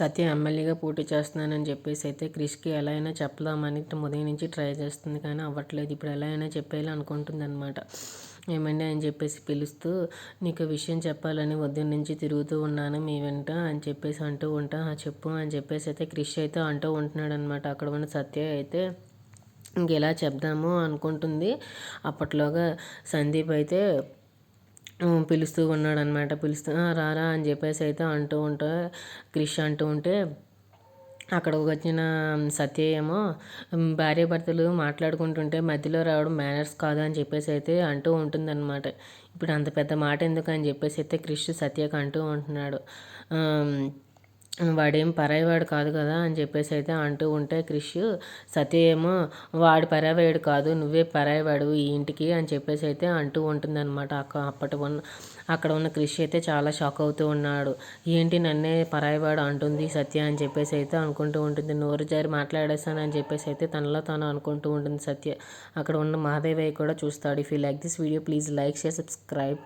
సత్య ఎమ్మెల్యేగా పోటీ చేస్తున్నానని చెప్పేసి అయితే క్రిష్కి ఎలా అయినా చెప్పదామని ఉదయం నుంచి ట్రై చేస్తుంది కానీ అవ్వట్లేదు. ఇప్పుడు ఎలా అయినా చెప్పేయాలి అనుకుంటుంది అనమాట ఏమండి అని చెప్పేసి పిలుస్తూ నీకు విషయం చెప్పాలని ఉదయం నుంచి తిరుగుతూ ఉన్నాను మీ వెంట అని చెప్పేసి అంటూ ఉంటా చెప్పు అని చెప్పేసి అయితే క్రిష్ అయితే అంటూ ఉంటున్నాడు అనమాట అక్కడ ఉన్న సత్య అయితే ఇంకెలా చెప్దాము అనుకుంటుంది. అప్పట్లోగా సందీప్ అయితే పిలుస్తూ ఉన్నాడు అనమాట పిలుస్తూ రారా అని చెప్పేసి అయితే అంటూ ఉంటే క్రిష్ అంటూ ఉంటే అక్కడికి వచ్చిన సత్య ఏమో భార్య భార్యాభర్తలు మాట్లాడుకుంటుంటే మధ్యలో రావడం మేనర్స్ కాదు అని చెప్పేసి అయితే అంటూ ఉంటుందన్నమాట. ఇప్పుడు అంత పెద్ద మాట ఎందుకు అని చెప్పేసి అయితే క్రిష్ సత్యకు అంటూ ఉంటున్నాడు. వాడేం పరాయివాడు కాదు కదా అని చెప్పేసి అయితే అంటూ ఉంటే క్రిష్ సత్య ఏమో వాడు పరాయివాడు కాదు నువ్వే పరాయివాడు ఈ ఇంటికి అని చెప్పేసి అయితే అంటూ ఉంటుందన్నమాట. అక్క అప్పటి ఉన్న అక్కడ ఉన్న క్రిష్ అయితే చాలా షాక్ అవుతూ ఉన్నాడు. ఏంటి నన్నే పరాయివాడు అంటుంది సత్య అని చెప్పేసి అయితే అనుకుంటూ ఉంటుంది. నోరు జారి మాట్లాడేస్తాను అని చెప్పేసి అయితే తనలో తాను అనుకుంటూ ఉంటుంది సత్య. అక్కడ ఉన్న మహాదేవయ్య కూడా చూస్తాడు. If you like this video please like share subscribe